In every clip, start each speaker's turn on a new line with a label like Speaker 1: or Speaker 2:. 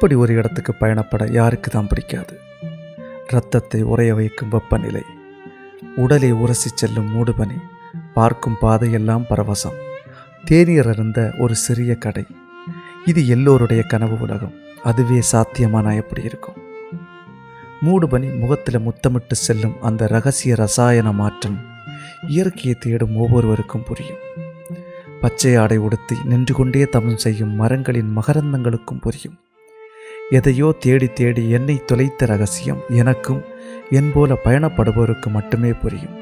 Speaker 1: இப்படி ஒரு இடத்துக்கு பயணப்பட யாருக்கு தான் பிடிக்காது. இரத்தத்தை உறைய வைக்கும் வெப்பநிலை. உடலை உரசி செல்லும் மூடுபனி. பார்க்கும் பாதையெல்லாம் பரவசம். தேநீர் இருந்த ஒரு சிறிய கடை. இது எல்லோருடைய கனவு உலகம். அதுவே சாத்தியமானா எப்படி இருக்கும்? மூடுபனி முகத்தில் முத்தமிட்டு செல்லும் அந்த ரகசிய ரசாயன மாற்றம் இயற்கையை தேடும் ஒவ்வொருவருக்கும் புரியும். பச்சை ஆடை உடுத்தி நின்று கொண்டே தவம் செய்யும் மரங்களின் மகரந்தங்களுக்கும் புரியும். எதையோ தேடி தேடி என்னை தொலைத்த ரகசியம் எனக்கும் என் போல பயணப்படுபவருக்கு மட்டுமே புரியும்.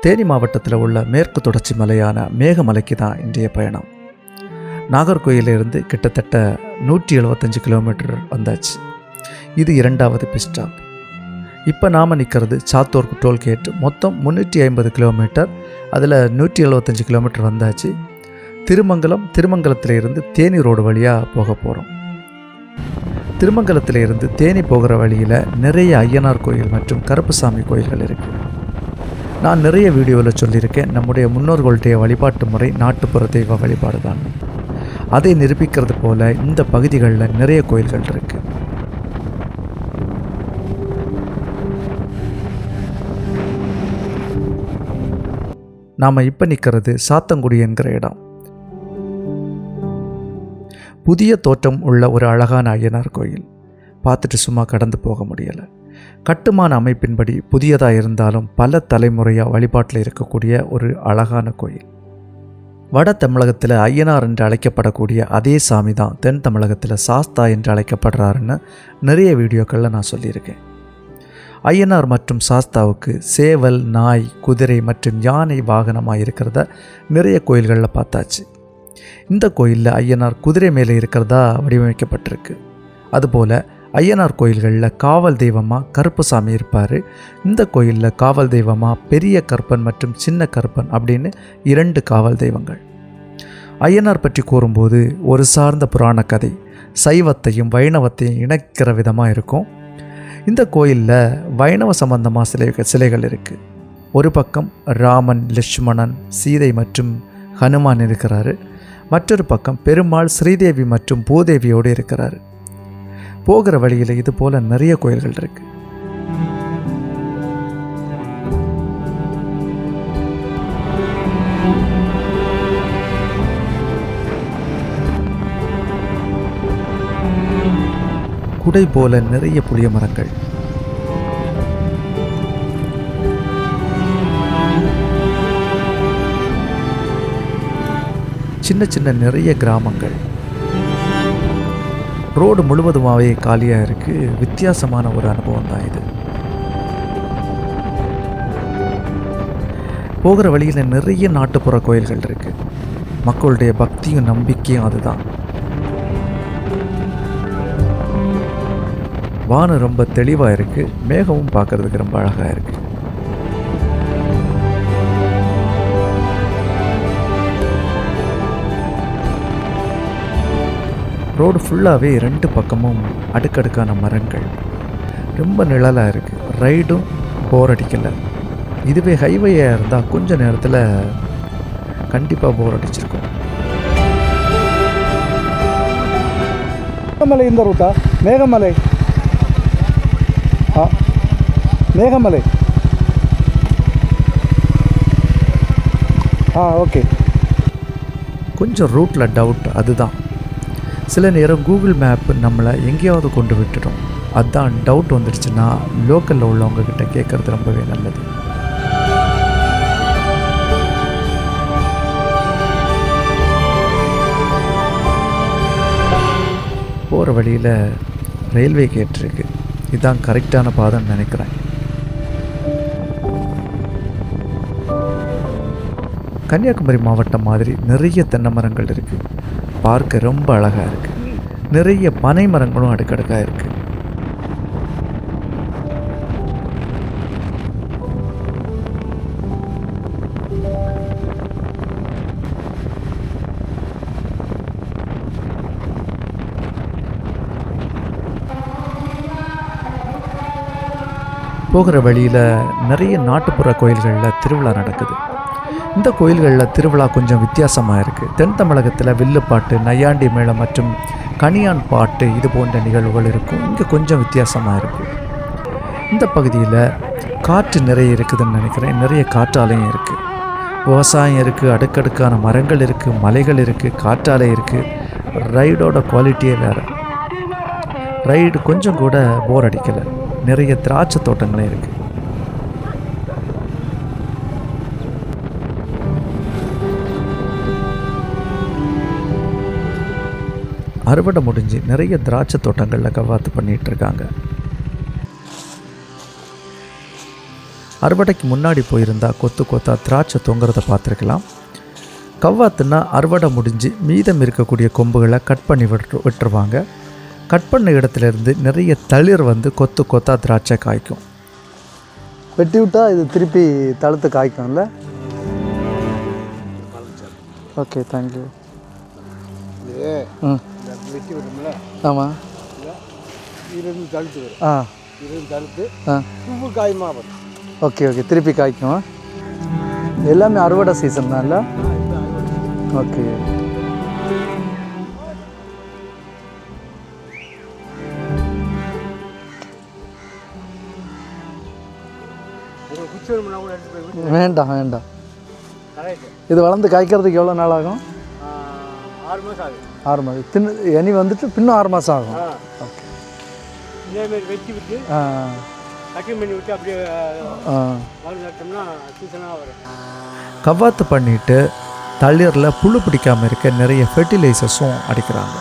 Speaker 1: தேனி மாவட்டத்தில் உள்ள மேற்கு தொடர்ச்சி மலையான மேகமலைக்கு தான் இன்றைய பயணம். நாகர்கோயிலிருந்து கிட்டத்தட்ட நூற்றி எழுபத்தஞ்சு கிலோமீட்டர் வந்தாச்சு. இது இரண்டாவது பிஸ்டாப் இப்போ நாம் நிற்கிறது சாத்தூர் டோல்கேட் மொத்தம் முந்நூற்றி ஐம்பது கிலோமீட்டர் அதில் நூற்றி எழுபத்தஞ்சு கிலோமீட்டர் வந்தாச்சு. திருமங்கலம் திருமங்கலத்தில் இருந்து தேனி ரோடு வழியாக போக போகிறோம் திருமங்கலத்தில் இருந்து தேனி போகிற வழியில் நிறைய ஐயனார் கோயில் மற்றும் கருப்புசாமி கோயில்கள் இருக்குது நான் நிறைய வீடியோவில் சொல்லியிருக்கேன் நம்முடைய முன்னோர்களுடைய வழிபாட்டு முறை நாட்டுப்புற தெய்வ வழிபாடு தான் அதை நிரூபிக்கிறது போல இந்த பகுதிகளில் நிறைய கோயில்கள் இருக்குது நாம் இப்போ நிற்கிறது சாத்தங்குடி என்கிற இடம். புதிய தோற்றம் உள்ள ஒரு அழகான ஐயனார் கோயில். பார்த்துட்டு சும்மா கடந்து போக முடியலை. கட்டுமான அமைப்பின்படி புதியதாக இருந்தாலும் பல தலைமுறையாக வழிபாட்டில் இருக்கக்கூடிய ஒரு அழகான கோயில். வட தமிழகத்தில் ஐயனார் என்று அழைக்கப்படக்கூடிய அதே சாமி தான் தென் தமிழகத்தில் சாஸ்தா என்று அழைக்கப்படுறாருன்னு நிறைய வீடியோக்களில் நான் சொல்லியிருக்கேன். ஐயனார் மற்றும் சாஸ்தாவுக்கு சேவல் நாய் குதிரை மற்றும் யானை வாகனமாக இருக்கிறத நிறைய கோயில்களில் பார்த்தாச்சு. இந்த கோயிலில் ஐயனார் குதிரை மேலே இருக்கிறதா வடிவமைக்கப்பட்டிருக்கு. அதுபோல் ஐயனார் கோயில்களில் காவல் தெய்வமாக கருப்புசாமி இருப்பார். இந்த கோயிலில் காவல் தெய்வமாக பெரிய கற்பன் மற்றும் சின்ன கற்பன் அப்படின்னு இரண்டு காவல் தெய்வங்கள். ஐயனார் பற்றி கூறும்போது ஒரு சார்ந்த புராண கதை சைவத்தையும் வைணவத்தையும் இணைக்கிற விதமாக இருக்கும். இந்த கோயிலில் வைணவ சம்பந்தமாக சிலை சிலைகள் இருக்குது ஒரு பக்கம் ராமன் லட்சுமணன் சீதை மற்றும் ஹனுமான் இருக்கிறாரு. மற்றொரு பக்கம் பெருமாள் ஸ்ரீதேவி மற்றும் பூதேவியோடு இருக்கிறாரு. போகிற வழியில் இது போல் நிறைய கோயில்கள் இருக்குது குடை போல நிறைய புளிய மரங்கள். சின்ன சின்ன நிறைய கிராமங்கள். ரோடு முழுவதுமாகவே காலியாக இருக்குது வித்தியாசமான ஒரு அனுபவம் தான் இது. போகிற வழியில் நிறைய நாட்டுப்புற கோயில்கள் இருக்குது மக்களுடைய பக்தியும் நம்பிக்கையும் அதுதான். வானம் ரொம்ப தெளிவாக இருக்குது மேகமும் பார்க்குறதுக்கு ரொம்ப அழகாக இருக்குது ரோடு ஃபுல்லாகவே ரெண்டு பக்கமும் அடுக்கடுக்கான மரங்கள். ரொம்ப நிழலாக இருக்குது ரைடும் போர் அடிக்கலை. இதுவே ஹைவேயாக இருந்தால் கொஞ்ச நேரத்தில் கண்டிப்பாக போர் அடிச்சிருக்கும்.
Speaker 2: மேகமலை இந்த ரூட்டா மேகமலை ஆ மேகமலை. ஆ ஓகே.
Speaker 1: கொஞ்சம் ரூட்டில் டவுட் அதுதான். சில நேரம் கூகுள் மேப் நம்மளை எங்கேயாவது கொண்டு விட்டுடும். அதுதான் டவுட் வந்துடுச்சுன்னா லோக்கலில் உள்ளவங்கக்கிட்ட கேட்குறது ரொம்பவே நல்லது. போகிற வழியில் ரயில்வே கேட் இருக்குது இதுதான் கரெக்டான பாதைன்னு நினைக்கிறேன். கன்னியாகுமரி மாவட்டம் மாதிரி நிறைய தென்னை மரங்கள் இருக்குது பார்க்க ரொம்ப அழகாக இருக்குது நிறைய பனை மரங்களும் அடுக்கடுக்காக இருக்குது போகிற வழியில் நிறைய நாட்டுப்புற கோயில்களில் திருவிழா நடக்குது. இந்த கோயில்களில் திருவிழா கொஞ்சம் வித்தியாசமாக இருக்குது தென் தமிழகத்தில் வில்லுப்பாட்டு நையாண்டி மேளம் மற்றும் கனியான் பாட்டு இது போன்ற நிகழ்வுகள் இருக்கும். இங்கே கொஞ்சம் வித்தியாசமாக இருக்குது இந்த பகுதியில் காற்று நிறைய இருக்குதுன்னு நினைக்கிறேன். நிறைய காற்றாலையும் இருக்குது விவசாயம் இருக்குது அடுக்கடுக்கான மரங்கள் இருக்குது மலைகள் இருக்குது காற்றாலை இருக்குது ரைடோட குவாலிட்டியே வேறு. ரைடு கொஞ்சம் கூட போர் அடிக்கலை. நிறைய திராட்சை தோட்டங்களே இருக்குது அறுவடை முடிஞ்சு நிறைய திராட்சை தோட்டங்களில் கவாத்து பண்ணிகிட்டு இருக்காங்க அறுவடைக்கு முன்னாடி போயிருந்தா கொத்து கொத்தா திராட்சை தொங்குறத பார்த்துருக்கலாம். கவ்வாத்துனா அறுவடை முடிஞ்சு மீதம் இருக்கக்கூடிய கொம்புகளை கட் பண்ணி விட்டு விட்டுருவாங்க. கட் பண்ண இடத்துல இருந்து நிறைய தளிர் வந்து கொத்து கொத்தா திராட்சை காய்க்கும்.
Speaker 2: வெட்டி விட்டா இது திருப்பி தழுத்து காய்க்கும்ல? ஓகே தேங்க்யூ ம்.
Speaker 3: வெட்டி விடும்ல
Speaker 2: ஆமாம்
Speaker 3: இருந்து தழுத்து வரும்.
Speaker 2: ஆ.
Speaker 3: இருந்து தழுத்து பூவு காயமா வரும்.
Speaker 2: Okay okay. திருப்பி காய்க்கும். எல்லாமே அறுவடை சீசன் தான்ல ஓகே.
Speaker 3: எடுத்து போய் விட்டு
Speaker 2: வேண்டாம் வேண்டாம். இது வளர்ந்து காய்க்கிறதுக்கு எவ்வளோ நாள் ஆகும்?
Speaker 3: ஆறு மாதம் ஆகுது.
Speaker 2: ஆறு மாதம் தின்னு இனி வந்துட்டு இன்னும் ஆறு மாதம் ஆகும். ஓகே.
Speaker 3: இதேமாரி வெட்டி விட்டு
Speaker 2: ஆ.
Speaker 3: கட்டிங் பண்ணி விட்டு அப்படியே
Speaker 2: ஆ
Speaker 3: மருந்து நட்டோம்னா சீசனாக வரும்.
Speaker 1: கவ்வாத்து பண்ணிட்டு தளிரில் புழு பிடிக்காமல் இருக்க நிறைய ஃபெர்டிலைசர்ஸும் அடிக்கிறாங்க.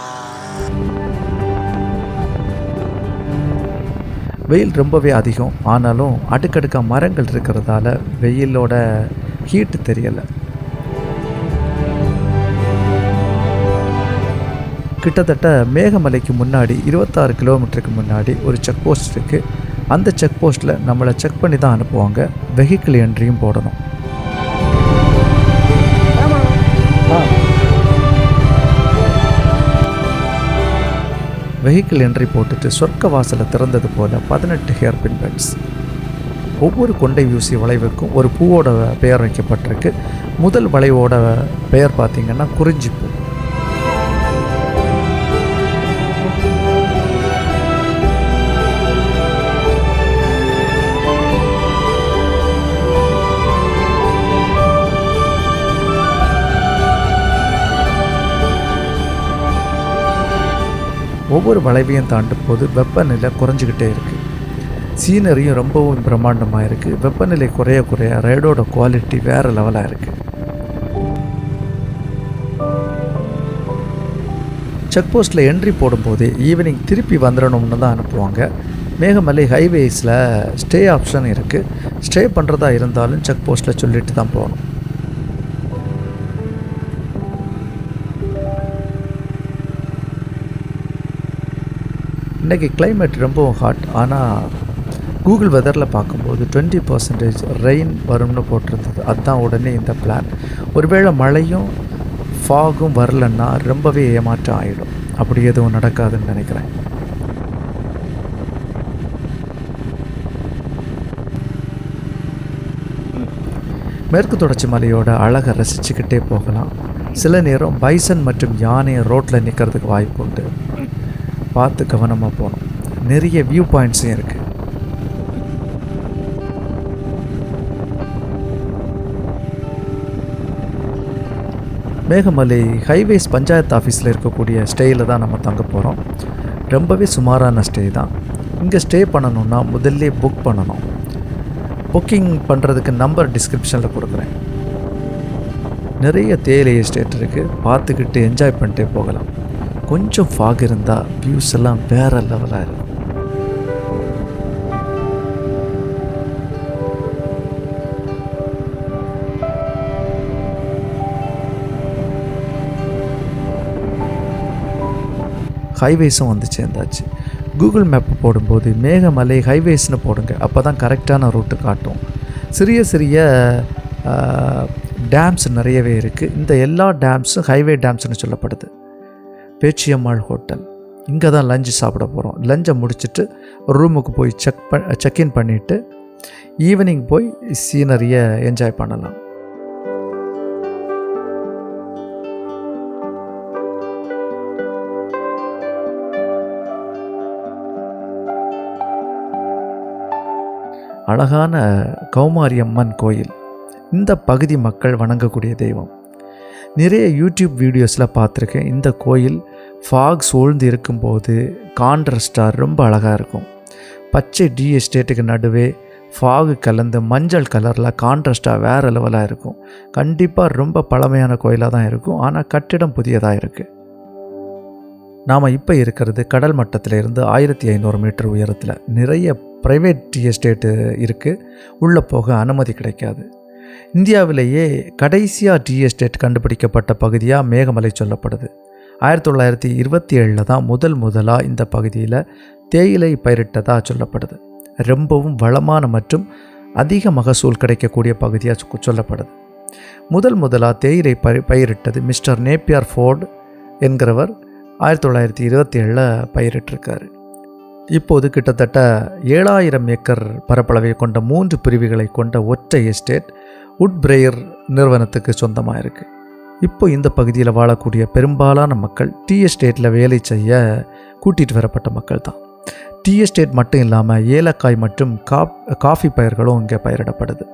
Speaker 1: வெயில் ரொம்பவே அதிகம். ஆனாலும் அடுக்கடுக்காக மரங்கள் இருக்கிறதால வெயிலோட ஹீட்டு தெரியலை. கிட்டத்தட்ட மேகமலைக்கு முன்னாடி இருபத்தாறு கிலோமீட்டருக்கு முன்னாடி ஒரு செக் போஸ்ட் இருக்குது அந்த செக் போஸ்ட்டில் நம்மளை செக் பண்ணி தான் அனுப்புவாங்க. வெஹிக்கிள் என்ட்ரியும் போடணும். வெஹிக்கிள் என்ட்ரி போட்டுட்டு சொர்க்க வாசலை திறந்தது போல் பதினெட்டு ஹேர் பின் பெட்ஸ் ஒவ்வொரு கொண்டை ஊசி வளைவுக்கும் ஒரு பூவோட பெயர் வைக்கப்பட்டிருக்கு. முதல் வளைவோட பெயர் பார்த்திங்கன்னா குறிஞ்சிப்பூ. ஒவ்வொரு வளைவையும் தாண்டும் போது வெப்பநிலை குறைஞ்சிக்கிட்டே இருக்குது சீனரியும் ரொம்பவும் பிரம்மாண்டமாக இருக்குது வெப்பநிலை குறைய குறைய ரைடோட குவாலிட்டி வேறு லெவலாக இருக்குது செக் போஸ்ட்டில் என்ட்ரி போடும்போது ஈவினிங் திருப்பி வந்துடணும்னு தான் அனுப்புவாங்க. மேகமலை ஹைவேஸில் ஸ்டே ஆப்ஷன் இருக்குது ஸ்டே பண்ணுறதா இருந்தாலும் செக் போஸ்ட்டில் சொல்லிட்டு தான் போகணும். இன்றைக்கி கிளைமேட் ரொம்பவும் ஹாட் ஆனால் கூகுள் வெதரில் பார்க்கும்போது டுவெண்ட்டி பர்சன்டேஜ் ரெயின் வரும்னு போட்டிருந்தது. அதுதான் உடனே இந்த பிளான் ஒருவேளை மழையும் ஃபாகும் வரலன்னா ரொம்பவே ஏமாற்றம் ஆகிடும் அப்படி எதுவும் நடக்காதுன்னு நினைக்கிறேன். மேற்கு தொடர்ச்சி மலையோட அழகை ரசிச்சுக்கிட்டே போகலாம். சில நேரம் பைசன் மற்றும் யானையை ரோட்டில் நிற்கிறதுக்கு வாய்ப்பு உண்டு. பார்த்து கவனமாக போகணும். நிறைய வியூ பாயிண்ட்ஸும் இருக்குது மேகமலை ஹைவேஸ் பஞ்சாயத்து ஆஃபீஸில் இருக்கக்கூடிய ஸ்டேயில் தான் நம்ம தங்க போகிறோம் ரொம்பவே சுமாரான ஸ்டே தான். இங்கே ஸ்டே பண்ணணுன்னா முதல்ல புக் பண்ணணும். புக்கிங் பண்ணுறதுக்கு நம்பர் டிஸ்கிரிப்ஷனில் கொடுக்குறேன். நிறைய தேயிலை எஸ்டேட் இருக்குது பார்த்துக்கிட்டு என்ஜாய் பண்ணிட்டே போகலாம். கொஞ்சம் ஃபாக் இருந்தால் வியூஸ் எல்லாம் வேறு லெவலாக இருக்கும். ஹைவேஸும் வந்து சேர்ந்தாச்சு. கூகுள் மேப் போடும்போது மேகமலை ஹைவேஸ்னு போடுங்க அப்போ தான் கரெக்டான ரூட்டு காட்டும். சிறிய சிறிய டேம்ஸ் நிறையவே இருக்குது இந்த எல்லா டேம்ஸும் ஹைவே டேம்ஸ்னு சொல்லப்படுது. பேச்சியம்மாள் ஹோட்டல். இங்கே தான் லஞ்சு சாப்பிட போகிறோம் லஞ்சை முடிச்சுட்டு ரூமுக்கு போய் செக் ப செக்இன் பண்ணிவிட்டு ஈவினிங் போய் சீனரியை என்ஜாய் பண்ணலாம். அழகான கௌமாரியம்மன் கோயில். இந்த பகுதி மக்கள் வணங்கக்கூடிய தெய்வம். நிறைய யூடியூப் வீடியோஸில் பார்த்துருக்கேன். இந்த கோயில் ஃபாக் சூழ்ந்து இருக்கும்போது கான்ட்ரஸ்டாக ரொம்ப அழகாக இருக்கும். பச்சை டி எஸ்டேட்டுக்கு நடுவே ஃபாகு கலந்து மஞ்சள் கலரில் கான்ட்ராஸ்டாக வேறு லெவலாக இருக்கும். கண்டிப்பாக ரொம்ப பழமையான கோயிலாக தான் இருக்கும். ஆனால் கட்டிடம் புதியதாக இருக்குது நாம் இப்போ இருக்கிறது கடல் மட்டத்தில் இருந்து ஆயிரத்தி ஐநூறு மீட்டர் உயரத்தில். நிறைய ப்ரைவேட் டி எஸ்டேட்டு இருக்குது உள்ளே போக அனுமதி கிடைக்காது. இந்தியாவிலேயே கடைசியாக டி எஸ்டேட் கண்டுபிடிக்கப்பட்ட பகுதியாக மேகமலை சொல்லப்படுது. ஆயிரத்தி தொள்ளாயிரத்தி இருபத்தி ஏழில் தான் முதல் முதலாக இந்த பகுதியில் தேயிலை பயிரிட்டதாக சொல்லப்படுது. ரொம்பவும் வளமான மற்றும் அதிக மகசூல் கிடைக்கக்கூடிய பகுதியாக சொல்லப்படுது. முதல் முதலாக தேயிலை பயிர் பயிரிட்டது மிஸ்டர் நேப்பியார் ஃபோர்டு என்கிறவர் ஆயிரத்தி தொள்ளாயிரத்தி இருபத்தி ஏழில் பயிரிட்டிருக்காரு. இப்போது கிட்டத்தட்ட ஏழாயிரம் ஏக்கர் பரப்பளவை கொண்ட மூன்று பிரிவுகளை கொண்ட ஒற்றை எஸ்டேட் உட்பிரேயர் நிறுவனத்துக்கு சொந்தமாக இருக்குது இப்போ இந்த பகுதியில் வாழக்கூடிய பெரும்பாலான மக்கள் டீ எஸ்டேட்டில் வேலை செய்ய கூட்டிகிட்டு வரப்பட்ட மக்கள் தான் டீ எஸ்டேட் மட்டும் இல்லாமல் ஏலக்காய் மற்றும் காப் காஃபி பயிர்களும் இங்கே பயிரிடப்படுது.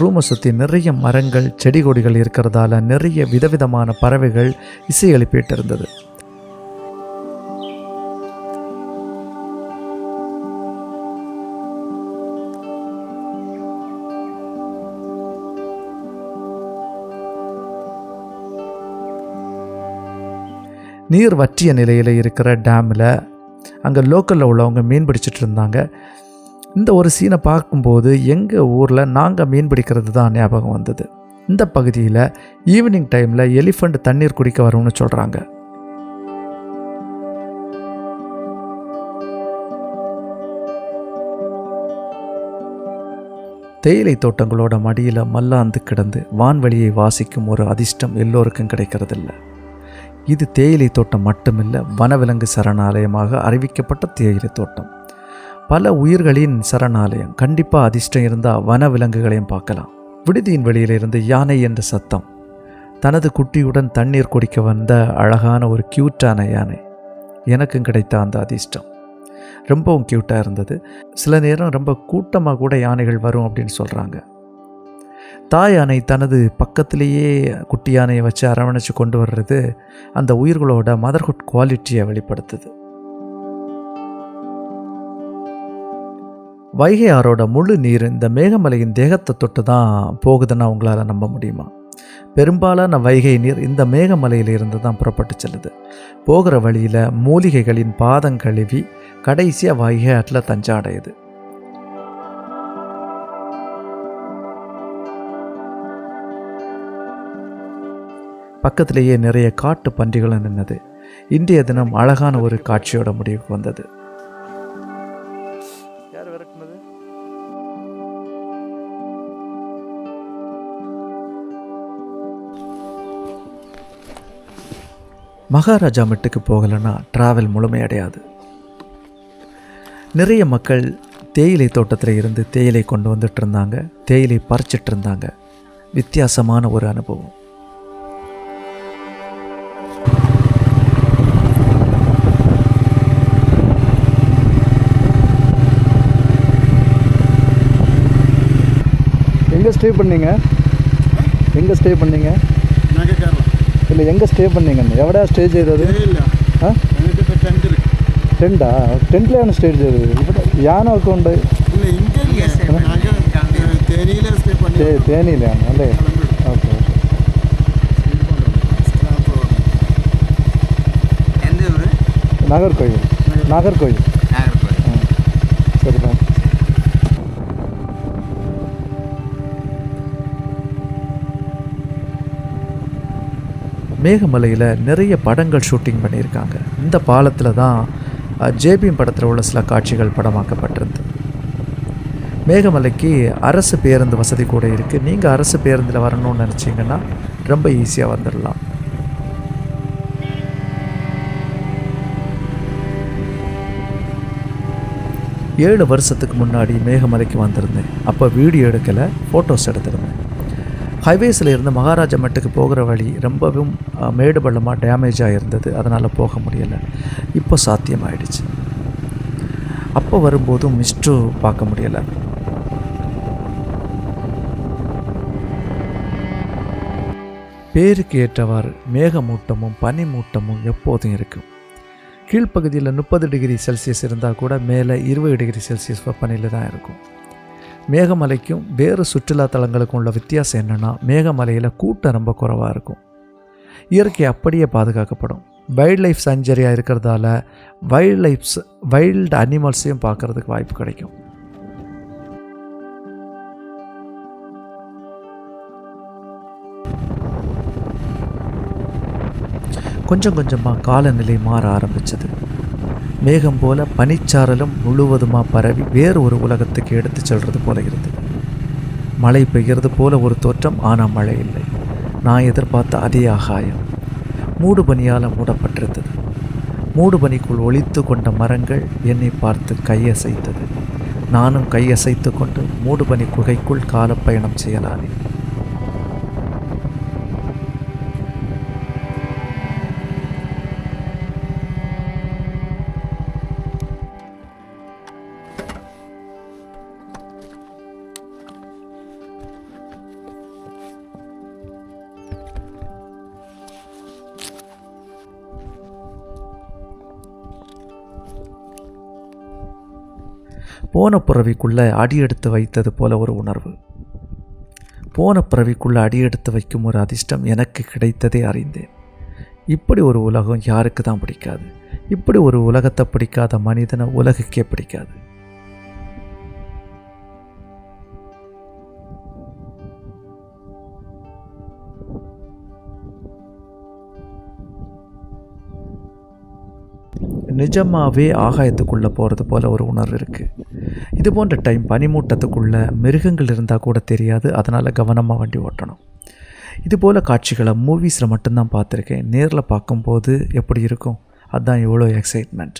Speaker 1: ரூமை சுற்றி நிறைய மரங்கள் செடி கொடிகள் இருக்கிறதால நிறைய விதவிதமான பறவைகள் இசை எழுப்பிட்டு இருந்தது நீர் வற்றிய நிலையில் இருக்கிற டேமில் அங்கே லோக்கலில் உள்ளவங்க மீன் பிடிச்சிட்டு இருந்தாங்க. இந்த ஒரு சீனை பார்க்கும்போது எங்கள் ஊரில் நாங்கள் மீன் பிடிக்கிறது தான் ஞாபகம் வந்தது. இந்த பகுதியில் ஈவினிங் டைமில் எலிஃபண்ட் தண்ணீர் குடிக்க வரும்னு சொல்கிறாங்க தேயிலை தோட்டங்களோட மடியில் மல்லாந்து கிடந்து வான்வெளியை வாசிக்கும் ஒரு அதிர்ஷ்டம் எல்லோருக்கும் கிடைக்கிறதில்ல. இது தேயிலை தோட்டம் மட்டுமில்லை வனவிலங்கு சரணாலயமாக அறிவிக்கப்பட்ட தேயிலை தோட்டம். பல உயிர்களின் சரணாலயம் கண்டிப்பாக அதிர்ஷ்டம் இருந்தால் வனவிலங்குகளையும் பார்க்கலாம். விடுதியின் வெளியிலிருந்து யானை என்ற சத்தம். தனது குட்டியுடன் தண்ணீர் குடிக்க வந்த அழகான ஒரு க்யூட்டான யானை. எனக்கும் கிடைத்த அந்த அதிர்ஷ்டம். ரொம்பவும் க்யூட்டாக இருந்தது. சில நேரம் ரொம்ப கூட்டமாக கூட யானைகள் வரும் அப்படின்னு சொல்கிறாங்க தாய் யானை தனது பக்கத்திலேயே குட்டி யானையை வச்சு அரவணைச்சு கொண்டு வர்றது அந்த உயிர்களோட மதர்ஹுட் குவாலிட்டியை வெளிப்படுத்துது. வைகை ஆறோட முழு நீர் இந்த மேகமலையின் தேகத்தை தொட்டு தான் போகுதுன்னு அவங்களால நம்ப முடியுமா? பெரும்பாலான வைகை நீர் இந்த மேகமலையிலிருந்து தான் புறப்பட்டு செல்லுது. போகிற வழியில் மூலிகைகளின் பாதம் கழுவி கடைசியாக வைகை ஆற்றில் தஞ்சாடையுது. பக்கத்திலேயே நிறைய காட்டு பன்றிகளும் நின்னது. இன்றைய தினம் அழகான ஒரு காட்சியோட முடிவுக்கு வந்தது. மகாராஜா மட்டுக்கு போகலைன்னா ட்ராவல் முழுமையடையாது. நிறைய மக்கள் தேயிலை தோட்டத்தில் இருந்து தேயிலை கொண்டு வந்துட்டு இருந்தாங்க. தேயிலை பறிச்சிட்டு இருந்தாங்க. வித்தியாசமான ஒரு அனுபவம்.
Speaker 2: எங்கே ஸ்டே பண்ணீங்க? எங்கே ஸ்டே பண்ணீங்க?
Speaker 3: நாங்கள்
Speaker 2: இல்லை எங்கே ஸ்டே பண்ணீங்கண்ணா
Speaker 3: எவ்வளோ ஸ்டே செய்தது ஆ
Speaker 2: டென்ட்டா டென்ட்லையான സ്റ്റേ ചെയ്തത് ഇവിടെ ഞാനൊക്കെ ഉണ്ട് തേനിയിലാണ് അല്ലേ ഓക്കെ നാഗർകോയിൽ നാഗർകോയിൽ
Speaker 1: மேகமலையில் நிறைய படங்கள் ஷூட்டிங் பண்ணியிருக்காங்க. இந்த பாலத்தில் தான் ஜேபிஎம் படத்தில் உள்ள சில காட்சிகள் படமாக்கப்பட்டிருந்தது மேகமலைக்கு அரசு பேருந்து வசதி கூட இருக்குது நீங்கள் அரசு பேருந்தில் வரணும்னு நினச்சிங்கன்னா ரொம்ப ஈஸியாக வந்துடலாம் ஏழு வருஷத்துக்கு முன்னாடி மேகமலைக்கு வந்திருந்தேன். அப்போ வீடியோ எடுக்கலை ஃபோட்டோஸ் எடுத்திருந்தேன். ஹைவேஸில் இருந்து மகாராஜா மட்டுக்கு போகிற வழி ரொம்பவும் மேடு பள்ளமாக டேமேஜாக இருந்தது அதனால் போக முடியலை. இப்போ சாத்தியமாயிடுச்சு. அப்போ வரும்போதும் மிஸ்டு பார்க்க முடியலை. பேருக்கு ஏற்றவாறு மேகமூட்டமும் பனிமூட்டமும் எப்போதும் இருக்கும். கீழ்ப்பகுதியில் முப்பது டிகிரி செல்சியஸ் இருந்தால் கூட மேலே இருபது டிகிரி செல்சியஸ் வெப்பநிலை தான் இருக்கும். மேகமலைக்கும் வேறு சுற்றுலா தலங்களுக்கும் உள்ள வித்தியாசம் என்னென்னா மேகமலையில் கூட்டம் ரொம்ப குறைவாக இருக்கும். இயற்கை அப்படியே பாதுகாக்கப்படும். வைல்ட் லைஃப் சஞ்சரியாக இருக்கிறதால வைல்ட் லைஃப்ஸ் வைல்டு அனிமல்ஸையும் பார்க்குறதுக்கு வாய்ப்பு கிடைக்கும். கொஞ்சம் கொஞ்சமாக காலநிலை மாற ஆரம்பிச்சது. மேகம் போல பனிச்சாரலும் முழுவதுமாக பரவி வேறு ஒரு உலகத்துக்கு எடுத்து செல்வது போல இருந்தது. மழை பெய்கிறது போல ஒரு தோற்றம் ஆனால் மழை இல்லை. நான் எதிர்பார்த்த அதே ஆகாயம். மூடு பனியால் மூடப்பட்டிருந்தது. மூடு பனிக்குள் ஒளித்து கொண்ட மரங்கள் என்னை பார்த்து கையசைத்தது. நானும் கையசைத்து கொண்டு மூடுபனி குகைக்குள் காலப்பயணம் செய்யலானேன். போன பிறவிக்குள்ளே அடியெடுத்து வைத்தது போல ஒரு உணர்வு. போன பிறவிக்குள்ளே அடியெடுத்து வைக்கும் ஒரு அதிர்ஷ்டம் எனக்கு கிடைத்ததே அறிந்தேன். இப்படி ஒரு உலகம் யாருக்கு தான் பிடிக்காது? இப்படி ஒரு உலகத்தை பிடிக்காத மனிதனை உலகுக்கே பிடிக்காது. நிஜமாகவே ஆகாயத்துக்குள்ளே போகிறது போல் ஒரு உணர்வு இருக்குது இது போன்ற டைம் பனிமூட்டத்துக்குள்ளே மிருகங்கள் இருந்தால் கூட தெரியாது. அதனால் கவனமாக வண்டி ஓட்டணும். இது போல் காட்சிகளை மூவிஸில் மட்டும்தான் பார்த்துருக்கேன். நேரில் பார்க்கும்போது எப்படி இருக்கும்? அதுதான் எவ்வளோ எக்ஸைட்மெண்ட்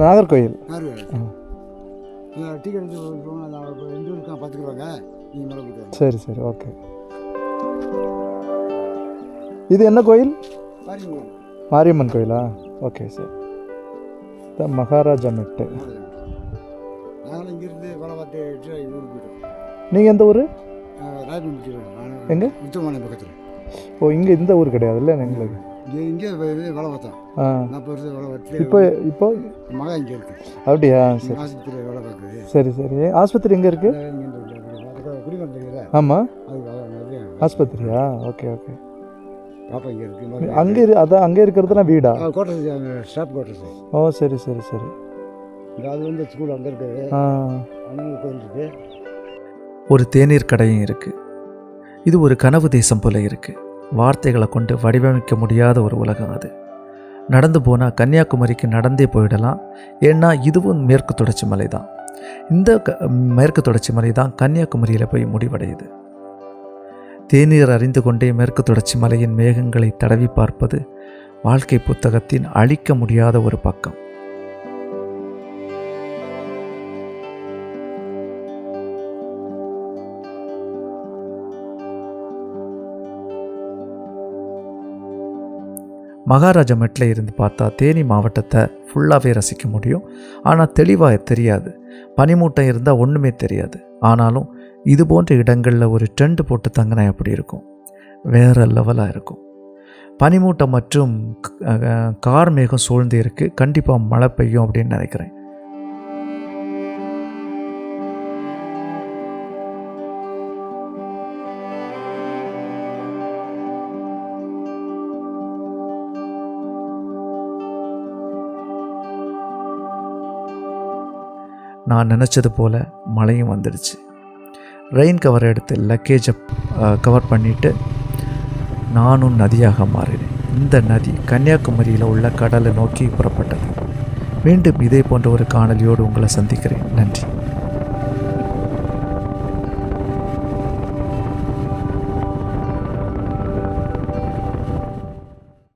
Speaker 3: வாங்க.
Speaker 2: சரி சரி ஓகே. இது என்ன கோயில்? மாரியம்மன் கோயிலா. ஓகே சரி. த மகாராஜா மெட்டு. நீங்கள் எந்த ஊர்? எங்க? ஓ இங்கே இந்த ஊர் கிடையாதுல்ல எங்களுக்கு?
Speaker 3: இங்கே இங்கே வேலை பார்த்தோம் நாற்பது வருஷம் வேலை பார்த்து
Speaker 2: இப்போ இப்போ?
Speaker 3: மகா இங்கே இருக்கு.
Speaker 2: அப்படியா? சரி.
Speaker 3: ஆஸ்பத்திரியில் வேலை பார்க்குது.
Speaker 2: சரி சரி. ஆஸ்பத்திரி எங்கே
Speaker 3: தெரியல
Speaker 2: ஆமாம் ஆஸ்பத்திரியா? Okay okay.
Speaker 3: பாப்பா இங்கே இருக்குது
Speaker 2: அங்கே இரு அதான் அங்கே இருக்கிறதுலாம் வீடா?
Speaker 3: கோட்டர்ஸ் ஸ்டாப் கோட்டர்ஸ்
Speaker 2: ஓ சரி சரி சரி.
Speaker 3: அது வந்து ஸ்கூல் அங்கே இருக்குது
Speaker 2: ஆ.
Speaker 3: அங்கே கோயில் இருக்குது
Speaker 1: ஒரு தேநீர் கடையும் இருக்குது இது ஒரு கனவு தேசம் போல இருக்குது வார்த்தைகளை கொண்டு வடிவமைக்க முடியாத ஒரு உலகம் அது. நடந்து போனால் கன்னியாகுமரிக்கு நடந்தே போயிடலாம். ஏன்னா இதுவும் மேற்கு தொடர்ச்சி மலை தான் இந்த க மேற்கு தொடர்ச்சி மலை தான் கன்னியாகுமரியில் போய் முடிவடையுது. தேநீர் அறிந்து கொண்டே மேற்கு தொடர்ச்சி மலையின் மேகங்களை தடவி பார்ப்பது வாழ்க்கை புத்தகத்தின் அழிக்க முடியாத ஒரு பக்கம். மகாராஜா மெட்டில் இருந்து பார்த்தா தேனி மாவட்டத்தை ஃபுல்லாகவே ரசிக்க முடியும். ஆனால் தெளிவாக தெரியாது. பனிமூட்டம் இருந்தால் ஒன்றுமே தெரியாது. ஆனாலும் இது போன்ற இடங்களில் ஒரு டென்ட் போட்டு தங்கினா எப்படி இருக்கும்? வேறு லெவலாக இருக்கும். பனிமூட்டம் மற்றும் கார் மேகம் சூழ்ந்து இருக்குது கண்டிப்பாக மழை பெய்யும் அப்படின்னு நினைக்கிறேன். நான் நினச்சது போல் மழையும் வந்துடுச்சு. ரெயின் கவர் எடுத்து லக்கேஜை கவர் பண்ணிவிட்டு நானும் நதியாக மாறினேன். இந்த நதி கன்னியாகுமரியில் உள்ள கடலை நோக்கி புறப்பட்டது. மீண்டும் இதே போன்ற ஒரு காணொலியோடு உங்களை சந்திக்கிறேன். நன்றி.